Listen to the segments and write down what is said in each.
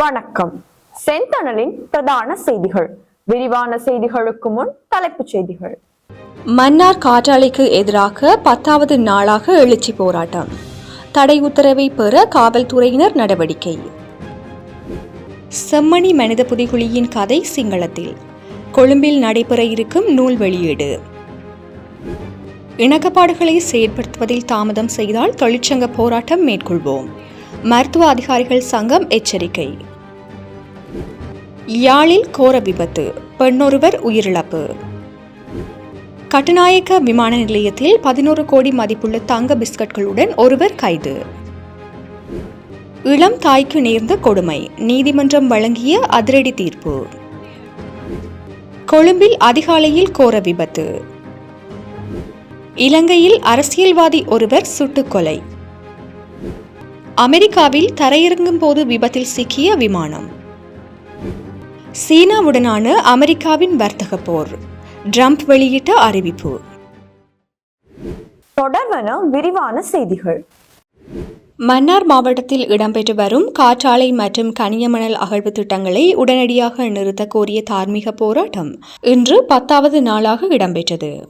வணக்கம். செந்தணலின் பிரதான செய்திகள். விரிவான செய்திகளுக்கு முன் தலைப்புச் செய்திகள். மன்னார் காற்றாலைக்கு எதிராக பத்தாவது நாளாக எழுச்சி போராட்டம். தடை உத்தரவை பெற காவல்துறையினர் நடவடிக்கை. செம்மணி மனித புதைகுழியின் கதை சிங்களத்தில். கொழும்பில் நடைபெற இருக்கும் நூல் வெளியீடு. இணக்கப்பாடுகளை செயற்படுத்துவதில் தாமதம் செய்தால் தொழிற்சங்க போராட்டம் மேற்கொள்வோம். மருத்துவ அதிகாரிகள் சங்கம் எச்சரிக்கை. யாழில் கோர விபத்து பெண்ணொருவர் உயிரிழப்பு. கட்டுநாயக்க விமான நிலையத்தில் பதினோரு கோடி மதிப்புள்ள தங்க பிஸ்கட்களுடன் ஒருவர் கைது. இளம் தாய்க்கு நேர்ந்த கொடுமை நீதிமன்றம் வழங்கிய அதிரடி தீர்ப்பு. கொழும்பில் அதிகாலையில் கோர விபத்து. இலங்கையில் அரசியல்வாதி ஒருவர் சுட்டுக்கொலை அமெரிக்காவில் தரையிறங்கும் போது விபத்தில் சிக்கிய விமானம். சீனாவுடனான அமெரிக்காவின் வர்த்தக போர். ட்ரம்ப் வெளியிட்ட அறிவிப்பு. தொடர்வன விரிவான செய்திகள். மன்னார் மாவட்டத்தில் இடம்பெற்று வரும் காற்றாலை மற்றும் கனியமணல் அகழ்வு திட்டங்களை உடனடியாக நிறுத்த கோரிய தார்மீக போராட்டம் இன்று பத்தாவது நாளாக இடம்பெற்றது.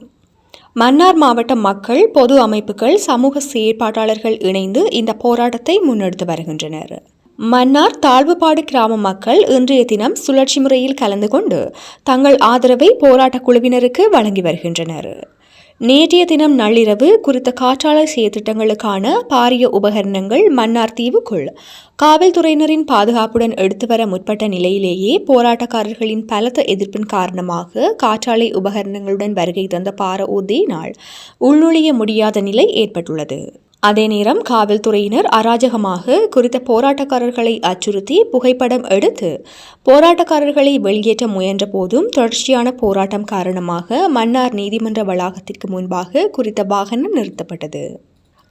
மன்னார் மாவட்ட மக்கள் பொது அமைப்புகள் சமூக செயற்பாட்டாளர்கள் இணைந்து இந்த போராட்டத்தை முன்னெடுத்து வருகின்றனர். மன்னார் தாழ்வுபாடு கிராம மக்கள் இன்றைய தினம் சுழற்சி முறையில் கலந்து கொண்டு தங்கள் ஆதரவை போராட்டக் குழுவினருக்கு வழங்கி வருகின்றனர். நேற்றைய தினம் நள்ளிரவு குறித்த காற்றாலை செயற்திட்டங்களுக்கான பாரிய உபகரணங்கள் மன்னார் தீவுக்குள் காவல்துறையினரின் பாதுகாப்புடன் எடுத்து வர முற்பட்ட நிலையிலேயே போராட்டக்காரர்களின் பலத்த எதிர்ப்பின் காரணமாக காற்றாலை உபகரணங்களுடன் வருகை தந்த பார ஊர்தியினால் உள்நுழைய முடியாத நிலை ஏற்பட்டுள்ளது. அதே நேரம் காவல்துறையினர் அராஜகமாக குறித்த போராட்டக்காரர்களை அச்சுறுத்தி புகைப்படம் எடுத்து போராட்டக்காரர்களை வெளியேற்ற முயன்ற போதும் தொடர்ச்சியான போராட்டம் காரணமாக மன்னார் நீதிமன்ற வளாகத்திற்கு முன்பாக குறித்த வாகனம் நிறுத்தப்பட்டது.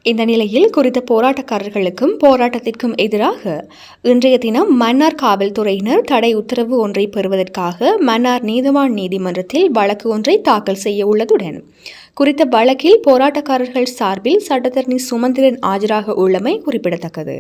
இந்த நிலையில் குறித்த போராட்டக்காரர்களுக்கும் போராட்டத்திற்கும் எதிராக இன்றைய தினம் மன்னார் காவல்துறையினர் தடை உத்தரவு ஒன்றை பெறுவதற்காக மன்னார் நீதவான் நீதிமன்றத்தில் வழக்கு ஒன்றை தாக்கல் செய்ய உள்ளதுடன் குறித்த வழக்கில் போராட்டக்காரர்கள் சார்பில் சட்டத்தரணி சுமந்திரன் ஆஜராக உள்ளமை குறிப்பிடத்தக்கது.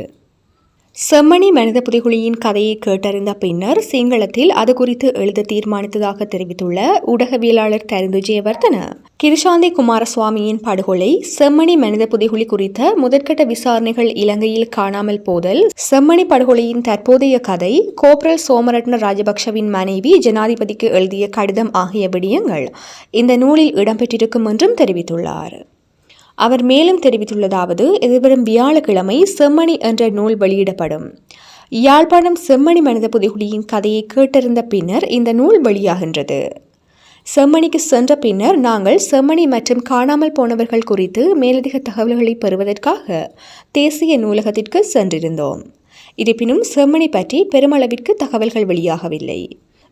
செம்மணி மனித புதைகுழியின் கதையை கேட்டறிந்த பின்னர் சிங்களத்தில் அது குறித்து எழுத தீர்மானித்ததாக தெரிவித்துள்ள ஊடகவியலாளர் தருந்து ஜெயவர்தன கிருஷாந்தி குமாரசுவாமியின் படுகொலை செம்மணி மனித புதைகுழி குறித்த முதற்கட்ட விசாரணைகள் இலங்கையில் காணாமல் போதல் செம்மணி படுகொலையின் தற்போதைய கதை கோப்ரல் சோமரட்ன ராஜபக்ஷவின் மனைவி ஜனாதிபதிக்கு எழுதிய கடிதம் ஆகிய விடயங்கள் இந்த நூலில் இடம்பெற்றிருக்கும் என்றும் தெரிவித்துள்ளார். அவர் மேலும் தெரிவித்துள்ளதாவது எதிர்வரும் வியாழக்கிழமை செம்மணி என்ற நூல் வெளியிடப்படும். யாழ்ப்பாணம் செம்மணி மனித புதைகுழியின் கதையை கேட்டறிந்த பின்னர் இந்த நூல் வெளியாகின்றது. செம்மணிக்கு சென்ற பின்னர் நாங்கள் செம்மணி மற்றும் காணாமல் போனவர்கள் குறித்து மேலதிக தகவல்களை பெறுவதற்காக தேசிய நூலகத்திற்கு சென்றிருந்தோம். இருப்பினும் செம்மணி பற்றி பெருமளவிற்கு தகவல்கள் வெளியாகவில்லை.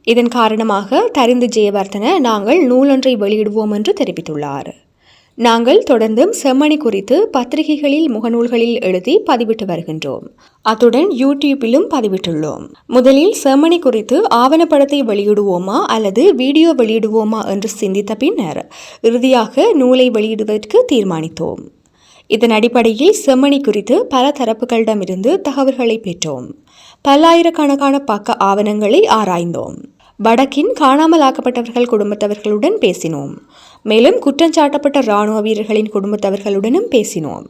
இதன் காரணமாக தரிந்து ஜெயவர்தன நாங்கள் நூலொன்றை வெளியிடுவோம் என்று தெரிவித்துள்ளார். நாங்கள் தொடர்ந்தும் செம்மணி குறித்து பத்திரிகைகளில் முகநூல்களில் எழுதி பதிவிட்டு வருகின்றோம். அத்துடன் யூடியூப்பிலும் பதிவிட்டுள்ளோம். முதலில் செம்மணி குறித்து ஆவணப்படத்தை வெளியிடுவோமா அல்லது வீடியோ வெளியிடுவோமா என்று சிந்தித்த பின்னர் இறுதியாக நூலை வெளியிடுவதற்கு தீர்மானித்தோம். இதன் அடிப்படையில் செம்மணி குறித்து பல தரப்புகளிடமிருந்து தகவல்களை பெற்றோம். பல்லாயிரக்கணக்கான பக்க ஆவணங்களை ஆராய்ந்தோம். வடக்கின் காணாமலாக்கப்பட்டவர்கள் குடும்பத்தவர்களுடன் பேசினோம். மேலும் குற்றஞ்சாட்டப்பட்ட இராணுவ வீரர்களின் குடும்பத்தவர்களுடனும் பேசினோம்.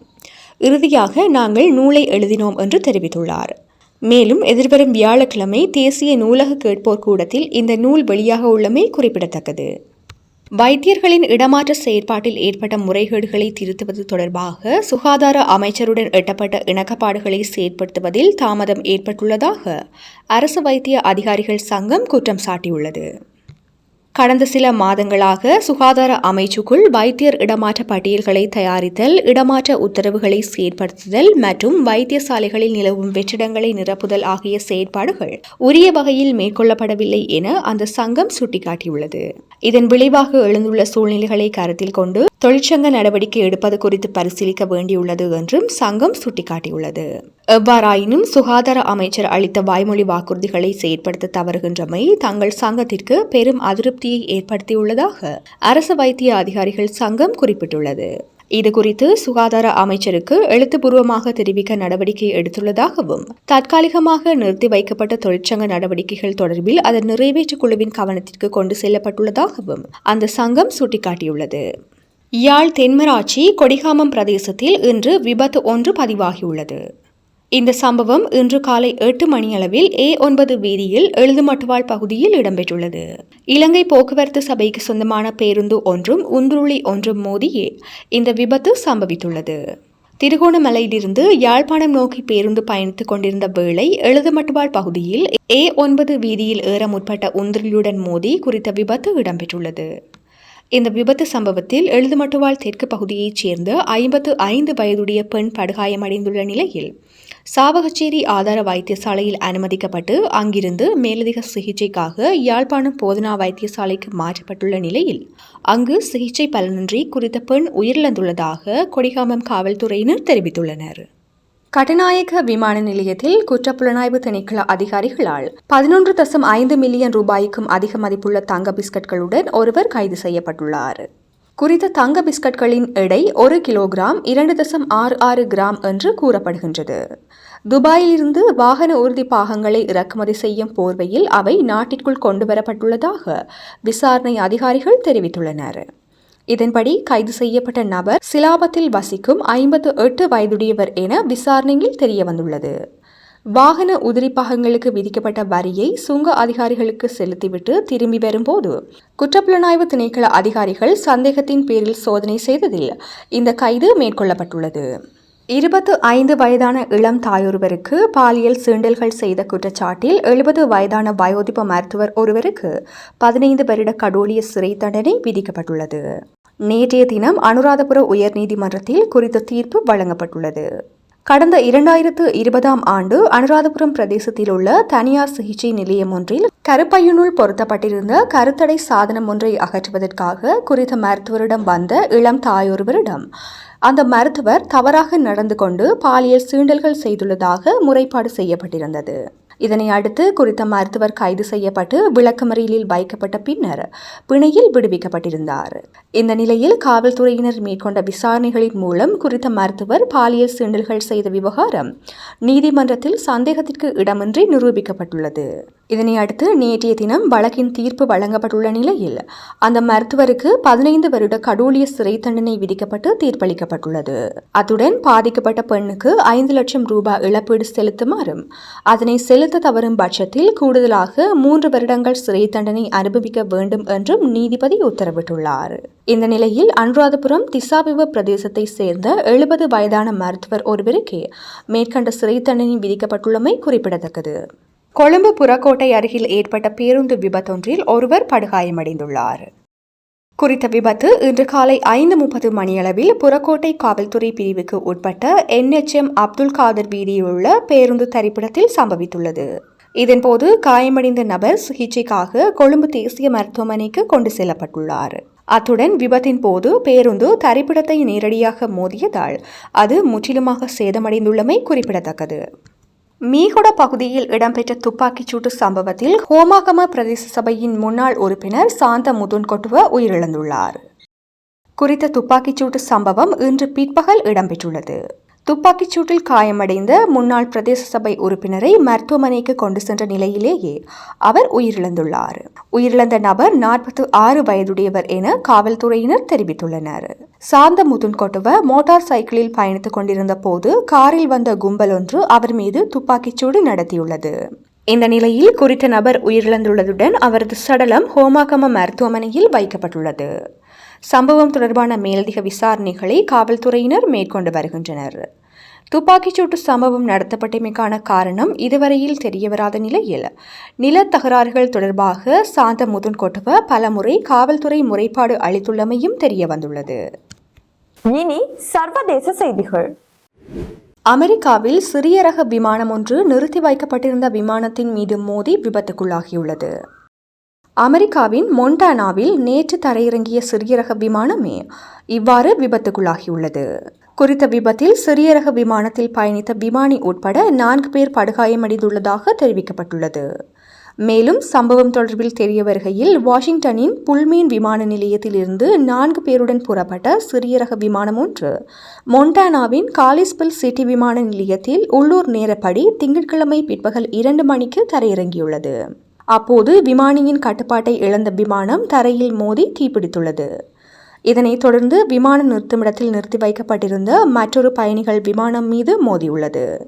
இறுதியாக நாங்கள் நூலை எழுதினோம் என்று தெரிவித்துள்ளார். மேலும் எதிர்வரும் வியாழக்கிழமை தேசிய நூலக கேட்போர் கூடத்தில் இந்த நூல் வெளியாக உள்ளமை குறிப்பிடத்தக்கது. வைத்தியர்களின் இடமாற்ற செயற்பாட்டில் ஏற்பட்ட முறைகேடுகளை திருத்துவது தொடர்பாக சுகாதார அமைச்சருடன் எட்டப்பட்ட இணக்கப்பாடுகளை செயற்படுத்துவதில் தாமதம் ஏற்பட்டுள்ளதாக அரசு வைத்திய அதிகாரிகள் சங்கம் குற்றம் சாட்டியுள்ளது. கடந்த சில மாதங்களாக சுகாதார அமைச்சுக்குள் வைத்தியர் இடமாற்ற பட்டியல்களை தயாரித்தல் இடமாற்ற உத்தரவுகளை செயற்படுத்துதல் மற்றும் வைத்தியசாலைகளில் நிலவும் வெற்றிடங்களை நிரப்புதல் ஆகிய செயற்பாடுகள் உரிய வகையில் மேற்கொள்ளப்படவில்லை என அந்த சங்கம் சுட்டிக்காட்டியுள்ளது. இதன் விளைவாக எழுந்துள்ள சூழ்நிலைகளை கருத்தில் கொண்டு தொழிற்சங்க நடவடிக்கை எடுப்பது குறித்து பரிசீலிக்க வேண்டியுள்ளது என்றும் சங்கம் சுட்டிக்காட்டியுள்ளது. எவ்வாறாயினும் சுகாதார அமைச்சர் அளித்த வாய்மொழி வாக்குறுதிகளை செயற்படுத்த தவறுகின்றமை தங்கள் சங்கத்திற்கு பெரும் அதிருப்தியை ஏற்படுத்தியுள்ளதாக அரசு வைத்திய அதிகாரிகள் சங்கம் குறிப்பிட்டுள்ளது. இதுகுறித்து சுகாதார அமைச்சருக்கு எழுத்துப்பூர்வமாக தெரிவிக்க நடவடிக்கை எடுத்துள்ளதாகவும் தற்காலிகமாக நிறுத்தி வைக்கப்பட்ட தொழிற்சங்க நடவடிக்கைகள் தொடர்பில் அதன் நிறைவேற்று குழுவின் கவனத்திற்கு கொண்டு செல்லப்பட்டுள்ளதாகவும் அந்த சங்கம் சுட்டிக்காட்டியுள்ளது. யாழ் தென்மராட்சி கொடிகாமம் பிரதேசத்தில் இன்று விபத்து ஒன்று பதிவாகியுள்ளது. இந்த சம்பவம் இன்று காலை எட்டு மணியளவில் ஏ ஒன்பது வீதியில் எழுதுமட்டுவாள் பகுதியில் இடம்பெற்றுள்ளது. இலங்கை போக்குவரத்து சபைக்கு சொந்தமான பேருந்து ஒன்றும் உந்துருளி ஒன்றும் மோதியே இந்த விபத்து சம்பவித்துள்ளது. திருகோணமலையிலிருந்து யாழ்ப்பாணம் நோக்கி பேருந்து பயணித்துக் கொண்டிருந்த வேளை எழுதுமட்டுவாள் பகுதியில் ஏ ஒன்பது வீதியில் ஏற முற்பட்ட உந்துருளியுடன் மோதி குறித்த விபத்து இடம்பெற்றுள்ளது. இந்த விபத்து சம்பவத்தில் எழுதுமட்டுவாள் தெற்கு பகுதியைச் சேர்ந்த ஐம்பத்து ஐந்து வயதுடைய பெண் படுகாயமடைந்துள்ள நிலையில் சாவகச்சேரி ஆதார வைத்தியசாலையில் அனுமதிக்கப்பட்டு அங்கிருந்து மேலதிக சிகிச்சைக்காக யாழ்ப்பாணம் போதனா வைத்தியசாலைக்கு மாற்றப்பட்டுள்ள நிலையில் அங்கு சிகிச்சை பலனின்றி குறித்த பெண் உயிரிழந்துள்ளதாக கொடிகாமம் காவல்துறையினர் தெரிவித்துள்ளனர். கட்டநாயக விமான நிலையத்தில் குற்றப்புலனாய்வு திணைக்கள அதிகாரிகளால் பதினொன்று தசம் ஐந்து மில்லியன் ரூபாய்க்கும் அதிக மதிப்புள்ள தங்க பிஸ்கட்களுடன் ஒருவர் கைது செய்யப்பட்டுள்ளார். குறித்த தங்க பிஸ்கட்களின் எடை ஒரு கிலோகிராம் இரண்டு தசம் ஆறு ஆறு கிராம் என்று கூறப்படுகின்றது. துபாயிலிருந்து வாகன உறுதி பாகங்களை இறக்குமதி செய்யும் போர்வையில் அவை நாட்டிற்குள் கொண்டுவரப்பட்டுள்ளதாக விசாரணை அதிகாரிகள் தெரிவித்துள்ளனர். இதன்படி கைது செய்யப்பட்ட நபர் சிலாபத்தில் வசிக்கும் ஐம்பத்து எட்டு வயதுடையவர் என விசாரணையில் தெரியவந்துள்ளது. வாகன உதிரி பாகங்களுக்கு விதிக்கப்பட்ட வரியை சுங்க அதிகாரிகளுக்கு செலுத்திவிட்டு திரும்பி வரும்போது குற்றப்புலனாய்வு திணைக்கள அதிகாரிகள் சந்தேகத்தின் பேரில் சோதனை செய்ததில் இந்த கைது மேற்கொள்ளப்பட்டுள்ளது. இருபத்து ஐந்து வயதான இளம் தாயொருவருக்கு பாலியல் சீண்டல்கள் செய்த குற்றச்சாட்டில் எழுபது வயதான வயோதிப மருத்துவர் ஒருவருக்கு பதினைந்து வருட கடோலிய சிறை தண்டனை விதிக்கப்பட்டுள்ளது. நேற்றைய தினம் அனுராதபுர உயர்நீதிமன்றத்தில் குறித்த தீர்ப்பு வழங்கப்பட்டுள்ளது. கடந்த இரண்டாயிரத்து இருபதாம் ஆண்டு அனுராதபுரம் பிரதேசத்தில் உள்ள தனியார் சிகிச்சை நிலையம் ஒன்றில் கருப்பையினுள் பொருத்தப்பட்டிருந்த கருத்தடை சாதனம் ஒன்றை அகற்றுவதற்காக குறித்த மருத்துவரிடம் வந்த இளம் தாயொருவரிடம் அந்த மருத்துவர் தவறாக நடந்து கொண்டு பாலியல் சீண்டல்கள் செய்துள்ளதாக முறைப்பாடு செய்யப்பட்டிருந்தது. இதனை அடுத்து குறித்த மருத்துவர் கைது செய்யப்பட்டு விளக்கமறியலில் வைக்கப்பட்ட பின்னர் பிணையில் விடுவிக்கப்பட்டிருந்தார். இந்த நிலையில் காவல்துறையினர் மேற்கொண்ட விசாரணைகளின் மூலம் குறித்த மருத்துவர் பாலியல் சீண்டல்கள் செய்த விவகாரம் நீதிமன்றத்தில் சந்தேகத்திற்கு இடமின்றி நிரூபிக்கப்பட்டுள்ளது. இதனை அடுத்து நேற்றைய தினம் வழக்கின் தீர்ப்பு வழங்கப்பட்டுள்ள நிலையில் அந்த மருத்துவருக்கு பதினைந்து வருட கடூழிய சிறை தண்டனை விதிக்கப்பட்டு தீர்ப்பளிக்கப்பட்டுள்ளது. அத்துடன் பாதிக்கப்பட்ட பெண்ணுக்கு ஐந்து லட்சம் ரூபாய் இழப்பீடு செலுத்துமாறும் அதனை செலுத்த தவறும் பட்சத்தில் கூடுதலாக மூன்று வருடங்கள் சிறை தண்டனை அனுபவிக்க வேண்டும் என்றும் நீதிபதி உத்தரவிட்டுள்ளார். இந்த நிலையில் அனுராதபுரம் திசாவிவ பிரதேசத்தை சேர்ந்த எழுபது வயதான மருத்துவர் ஒருவருக்கு மேற்கண்ட சிறை தண்டனை விதிக்கப்பட்டுள்ளமை குறிப்பிடத்தக்கது. கொழும்பு புறக்கோட்டை அருகில் ஏற்பட்ட பேருந்து விபத்தொன்றில் ஒருவர் படுகாயமடைந்துள்ளார். குறித்த விபத்து இன்று காலை ஐந்து முப்பது மணியளவில் புறக்கோட்டை காவல்துறை பிரிவுக்கு உட்பட்ட என்எச்எம் அப்துல் காதர் வீதியிலுள்ள பேருந்து தரிப்பிடத்தில் சம்பவித்துள்ளது. இதன்போது காயமடைந்த நபர் சிகிச்சைக்காக கொழும்பு தேசிய மருத்துவமனைக்கு கொண்டு செல்லப்பட்டுள்ளார். அத்துடன் விபத்தின் போது பேருந்து தரிப்பிடத்தை நேரடியாக மோதியதால் அது முற்றிலுமாக சேதமடைந்துள்ளமை குறிப்பிடத்தக்கது. மீகுட பகுதியில் இடம்பெற்ற துப்பாக்கிச் சூட்டு சம்பவத்தில் ஹோமாகம பிரதேச சபையின் முன்னாள் உறுப்பினர் சாந்த முதுன்கொட்டுவ உயிரிழந்துள்ளார். குறித்த துப்பாக்கிச் சூட்டு சம்பவம் இன்று பிற்பகல் இடம்பெற்றுள்ளது. துப்பாக்கிச் சூட்டில் காயமடைந்த முன்னாள் பிரதேச சபை உறுப்பினரை மருத்துவமனைக்கு கொண்டு சென்ற நிலையிலேயே அவர் உயிரிழந்துள்ளார். உயிரிழந்த நபர் நாற்பத்து ஆறு வயதுடையவர் என காவல்துறையினர் தெரிவித்துள்ளனர். சாந்த முதுன்கொட்டுவ மோட்டார் சைக்கிளில் பயணித்துக் கொண்டிருந்த போது காரில் வந்த கும்பல் ஒன்று அவர் மீது துப்பாக்கிச் சூடு நடத்தியுள்ளது. இந்த நிலையில் குறித்த நபர் உயிரிழந்துள்ளதுடன் அவரது சடலம் ஹோமாகம மருத்துவமனையில் வைக்கப்பட்டுள்ளது. சம்பவம் தொடர்பான மேலதிக விசாரணைகளை காவல்துறையினர் மேற்கொண்டு வருகின்றனர். துப்பாக்கிச்சூட்டு சம்பவம் நடத்தப்பட்டமைக்கான காரணம் இதுவரையில் தெரியவராத நிலையில் நிலத்தகராறுகள் தொடர்பாக சாந்த முதுன்கொட்டுவ பலமுறை காவல்துறை முறைப்பாடு அளித்துள்ளமையும் தெரியவந்துள்ளது. இனி சர்வதேச செய்திகள். அமெரிக்காவில் சிறிய ரக விமானம் ஒன்று நிறுத்தி வைக்கப்பட்டிருந்த விமானத்தின் மீது மோதி விபத்துக்குள்ளாகியுள்ளது. அமெரிக்காவின் மொண்டானாவில் நேற்று தரையிறங்கிய சிறிய ரக விமானமே இவ்வாறு விபத்துக்குள்ளாகியுள்ளது. குறித்த விபத்தில் சிறிய ரக விமானத்தில் பயணித்த விமானி உட்பட நான்கு பேர் படுகாயமடைந்துள்ளதாக தெரிவிக்கப்பட்டுள்ளது. மேலும் சம்பவம் தொடர்பில் தெரிய வருகையில் வாஷிங்டனின் புல்மீன் விமான நிலையத்திலிருந்து நான்கு பேருடன் புறப்பட்ட சிறிய ரக விமானம் ஒன்று. மொண்டானாவின் காலிஸ்பில் சிட்டி விமான நிலையத்தில் உள்ளூர் நேரப்படி திங்கட்கிழமை பிற்பகல் இரண்டு மணிக்கு தரையிறங்கியுள்ளது. அப்போது விமானியின் கட்டுப்பாட்டை இழந்த விமானம் தரையில் மோதி தீப்பிடித்துள்ளது. இதனைத் தொடர்ந்து விமான நிறுத்துமிடத்தில் நிறுத்தி வைக்கப்பட்டிருந்த மற்றொரு பயணிகள் விமானம் மீது மோதியுள்ளது.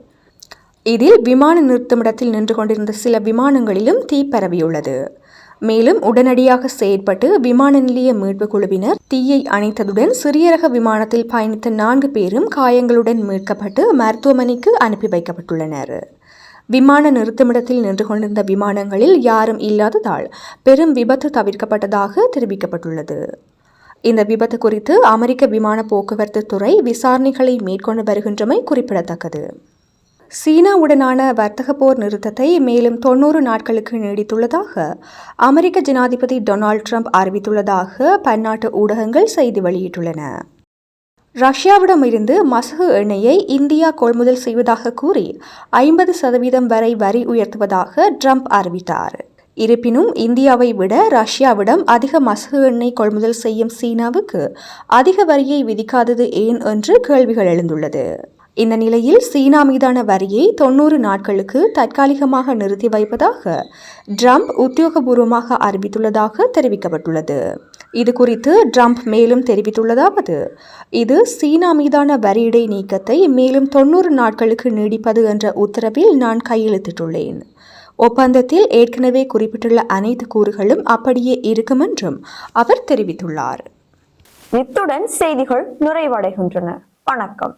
இதில் விமான நிறுத்துமிடத்தில் நின்று கொண்டிருந்த சில விமானங்களிலும் தீ பரவியுள்ளது. மேலும் உடனடியாக செயற்பட்டு விமான நிலைய மீட்பு குழுவினர் தீயை அணைத்ததுடன் சிறிய ரக விமானத்தில் பயணித்த நான்கு பேரும் காயங்களுடன் மீட்கப்பட்டு மருத்துவமனைக்கு அனுப்பி வைக்கப்பட்டுள்ளனர். விமான நிறுத்துமிடத்தில் நின்று கொண்டிருந்த விமானங்களில் யாரும் இல்லாததால் பெரும் விபத்து தவிர்க்கப்பட்டதாக தெரிவிக்கப்பட்டுள்ளது. இந்த விபத்து குறித்து அமெரிக்க விமான போக்குவரத்து துறை விசாரணைகளை மேற்கொண்டு வருகின்றமை குறிப்பிடத்தக்கது. சீனாவுடனான வர்த்தக போர் நிறுத்தத்தை மேலும் தொன்னூறு நாட்களுக்கு நீடித்துள்ளதாக அமெரிக்க ஜனாதிபதி டொனால்ட் ட்ரம்ப் அறிவித்துள்ளதாக பன்னாட்டு ஊடகங்கள் செய்தி வெளியிட்டுள்ளன. ரஷ்யாவிடமிருந்து மசகு எண்ணெயை இந்தியா கொள்முதல் செய்வதாக கூறி ஐம்பது சதவீதம் வரை வரி உயர்த்துவதாக ட்ரம்ப் அறிவித்தார். இருப்பினும் இந்தியாவை விட ரஷ்யாவிடம் அதிக மசகு எண்ணெய் கொள்முதல் செய்யும் சீனாவுக்கு அதிக வரியை விதிக்காதது ஏன் என்று கேள்விகள் எழுந்துள்ளது. இந்த நிலையில் சீனா மீதான வரியை தொன்னூறு நாட்களுக்கு தற்காலிகமாக நிறுத்தி வைப்பதாக ட்ரம்ப் உத்தியோகபூர்வமாக அறிவித்துள்ளதாக தெரிவிக்கப்பட்டுள்ளது. இது குறித்து ட்ரம்ப் மேலும் தெரிவித்துள்ளதாவது இது சீனா மீதான வரியிடை நீக்கத்தை மேலும் தொன்னூறு நாட்களுக்கு நீடிப்பது என்ற உத்தரவில் நான் கையெழுத்திட்டுள்ளேன். ஒப்பந்தத்தில் ஏற்கனவே குறிப்பிட்டுள்ள அனைத்து கூறுகளும் அப்படியே இருக்கும் என்றும் அவர் தெரிவித்துள்ளார். இத்துடன் செய்திகள் நிறைவடைகின்றன. வணக்கம்.